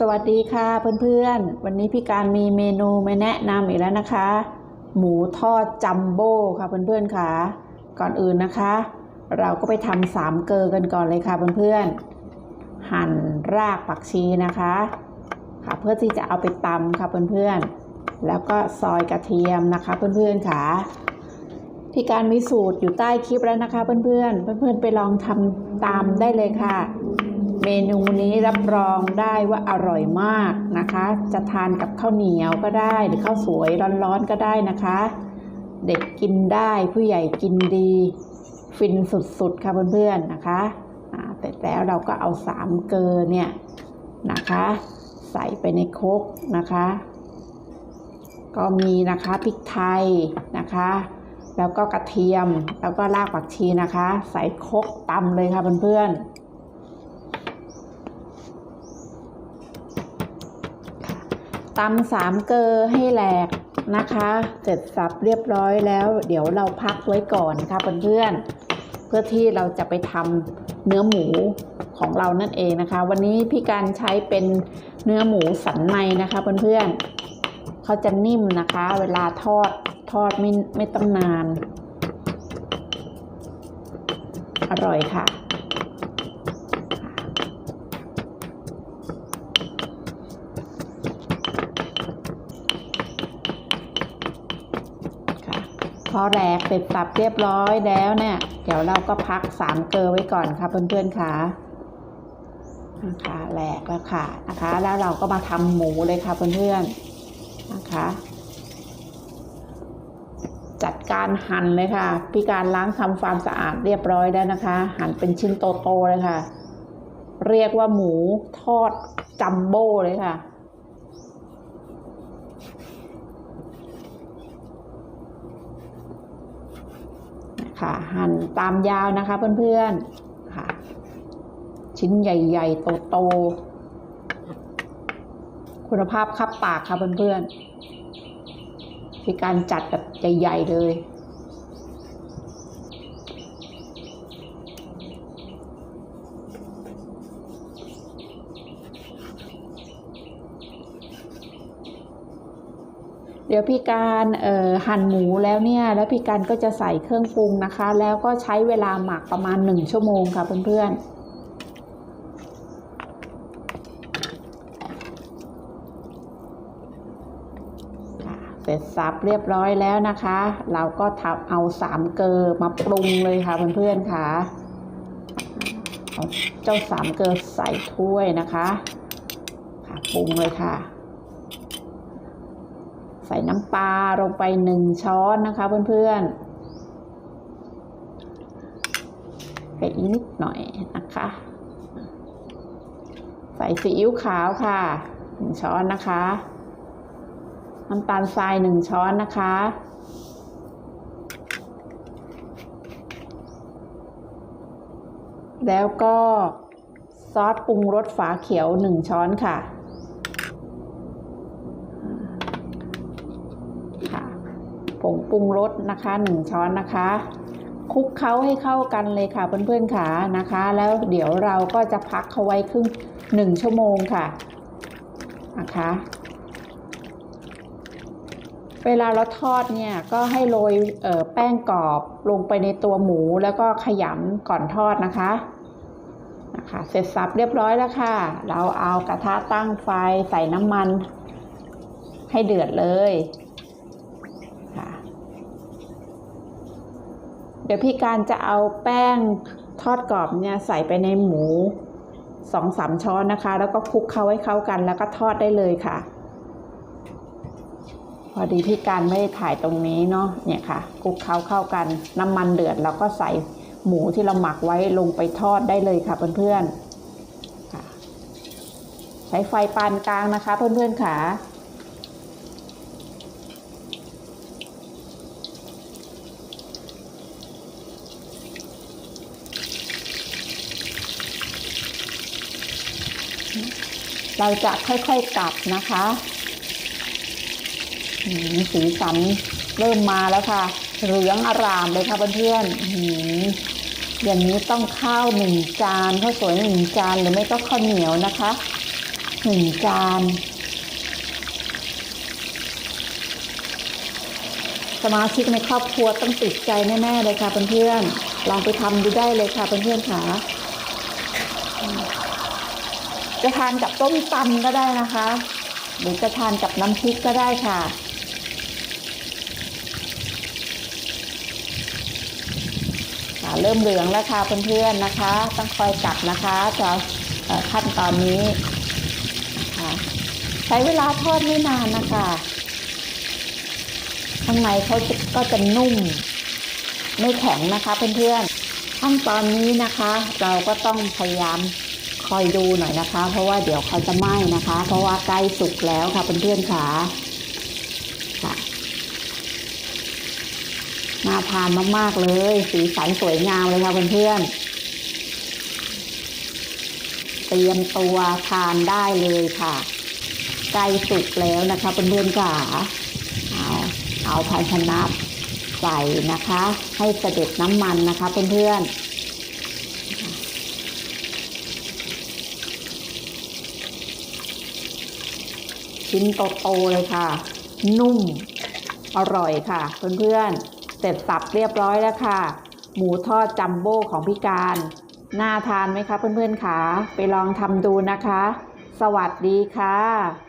สวัสดีค่ะเพื่อนๆ วันนี้พี่การมีเมนูมาแนะนำอีกแล้วนะคะ หมูทอดจัมโบ้ค่ะเพื่อนๆค่ะ ก่อนอื่นนะคะ เราก็ไปทำสามเกลอกันก่อนเลยค่ะเพื่อนๆ หั่นรากผักชีนะคะ ค่ะเพื่อที่จะเอาไปตำค่ะเพื่อนๆ แล้วก็ซอยกระเทียมนะคะเพื่อนๆค่ะพี่การมีสูตรอยู่ใต้คลิปแล้วนะคะเพื่อนๆ เพื่อนๆไปลองทำตามได้เลยค่ะ เมนูนี้รับรองได้ว่าอร่อยมากนะคะ จะทานกับข้าวเหนียวก็ได้ หรือข้าวสวยร้อนๆก็ได้นะคะ เด็กกินได้ผู้ใหญ่กินดี ฟินสุดๆค่ะเพื่อนๆนะคะอ่าเสร็จแล้วเราก็เอาสามเกลือเนี่ยนะคะ ใส่ไปในครกนะคะ ก็มีนะคะพริกไทยนะคะ แล้วก็กระเทียมแล้วก็รากผักชีนะคะ ใส่ครกตำเลยค่ะเพื่อนๆ ตำสามเกลอให้แหลกนะคะ เสร็จสับเรียบร้อยแล้ว เดี๋ยวเราพักไว้ก่อนค่ะเพื่อนๆเพื่อที่เราจะไปทำเนื้อหมูของเรานั่นเองนะคะ วันนี้พี่การใช้เป็นเนื้อหมูสันในนะคะเพื่อนๆเขาจะนิ่มนะคะ เวลาทอดทอดไม่ไม่ต้องนาน อร่อยค่ะค่ะ อแหลกเสร็จสับเรียบร้อยแล้วเนี่ย เดี๋ยวเราก็พักสามเกลอไว้ก่อนค่ะเพื่อนๆค่ะนะคะแหลกแล้วค่ะนะคะ แล้วเราก็มาทำหมูเลยค่ะเพื่อนๆนะคะ จัดการหั่นเลยค่ะ พี่การล้างทำความสะอาดเรียบร้อยแล้วนะคะ หั่นเป็นชิ้นโตๆเลยค่ะ เรียกว่าหมูทอดจัมโบ้เลยค่ะ ค่ะ หั่นตามยาวนะคะเพื่อนๆค่ะ ชิ้นใหญ่ๆโตๆคุณภาพคับปากค่ะเพื่อนๆมีการจัดแบบใหญ่ๆเลย ดี๋ยวพี่การหั่นหมูแล้วเนี่ย แล้วพี่การก็จะใส่เครื่องปรุงนะคะ แล้วก็ใช้เวลาหมักประมาณหนึ่งชั่วโมงค่ะเพื่อนๆค่ะเสร็จสับเรียบร้อยแล้วนะคะ เราก็ทำเอาสามเกลอมาปรุงเลยค่ะเพื่อนๆค่ะเอาเจ้าสามเกลอใส่ถ้วยนะคะค่ะปรุงเลยค่ะ ใส่น้ำปลาลงไปหนึ่งช้อนนะคะเพื่อนๆไปอีกนิดหน่อยนะคะ ใส่ซีอิ๊วขาวค่ะหนึ่งช้อนนะคะน้ำตาลทรายหนึ่งช้อนนะคะแล้วก็ซอสปรุงรสฝาเขียวหนึ่งช้อนค่ะค่ะ ผงปรุงรสนะคะหนึ่งช้อนนะคะคลุกเคล้าให้เข้ากันเลยค่ะเพื่อนๆค่ะนะคะ แล้วเดี๋ยวเราก็จะพักเขาไว้ครึ่งหนึ่งชั่วโมงค่ะนะคะ เวลาเราทอดเนี่ยก็ให้โรยเออแป้งกรอบลงไปในตัวหมูแล้วก็ขยำก่อนทอดนะคะนะคะ เสร็จสับเรียบร้อยแล้วค่ะ เราเอากระทะตั้งไฟใส่น้ำมันให้เดือดเลยค่ะ เดี๋ยวพี่การจะเอาแป้งทอดกรอบเนี่ยใส่ไปในหมูสองสามช้อนนะคะ แล้วก็คลุกเคล้าให้เข้ากันแล้วก็ทอดได้เลยค่ะ พอดีพี่การไม่ได้ถ่ายตรงนี้เนาะเนี่ยค่ะคลุกเคล้าเข้ากัน น้ำมันเดือดเราก็ใส่หมูที่เราหมักไว้ลงไปทอดได้เลยค่ะเพื่อนๆใช้ไฟปานกลางนะคะเพื่อนๆค่ะ เราจะค่อยๆกลับนะคะสีสันเริ่มมาแล้วค่ะ เหลืองอร่ามเลยค่ะเพื่อนๆอื้อหืออย่างนี้ต้องข้าวหนึ่งจานข้าวสวยหนึ่งจานหรือไม่ก็ข้าวเหนียวนะคะหนึ่งจานสมาชิกในครอบครัวต้องติดใจแน่ๆเลยค่ะเพื่อนๆลองไปทำดูได้เลยค่ะเพื่อนๆค่ะ จะทานกับต้มตำก็ได้นะคะ หรือจะทานกับน้ำพริกก็ได้ค่ะ ค่ะ เริ่มเหลืองแล้วค่ะเพื่อนๆนะคะ ต้องคอยกลับนะคะจะเอ่อขั้นตอนนี้นะคะใช้เวลาทอดไม่นานนะคะข้างในเขาก็จะนุ่ม ไม่แข็งนะคะเพื่อนๆขั้นตอนนี้นะคะ เราก็ต้องพยายาม อยดูหน่อยนะคะ เพราะว่าเดี๋ยวเขาจะไหม้นะคะ เพราะว่าใกล้สุกแล้วค่ะเพื่อนๆค่ะค่ะน่าทานมากๆเลย สีสันสวยงามเลยค่ะเพื่อนๆเตรียมตัวทานได้เลยค่ะใกล้สุกแล้วนะคะเพื่อนๆค่ะเอาเอาภาชนะใส่นะคะ ให้เสด็จน้ำมันนะคะเพื่อนๆ ชิ้นโตๆเลยค่ะ นุ่ม อร่อยค่ะ เพื่อนๆ เสร็จสับเรียบร้อยแล้วค่ะ หมูทอดจัมโบ้ของพี่การ น่าทานไหมคะเพื่อนๆคะไปลองทำดูนะคะ สวัสดีค่ะ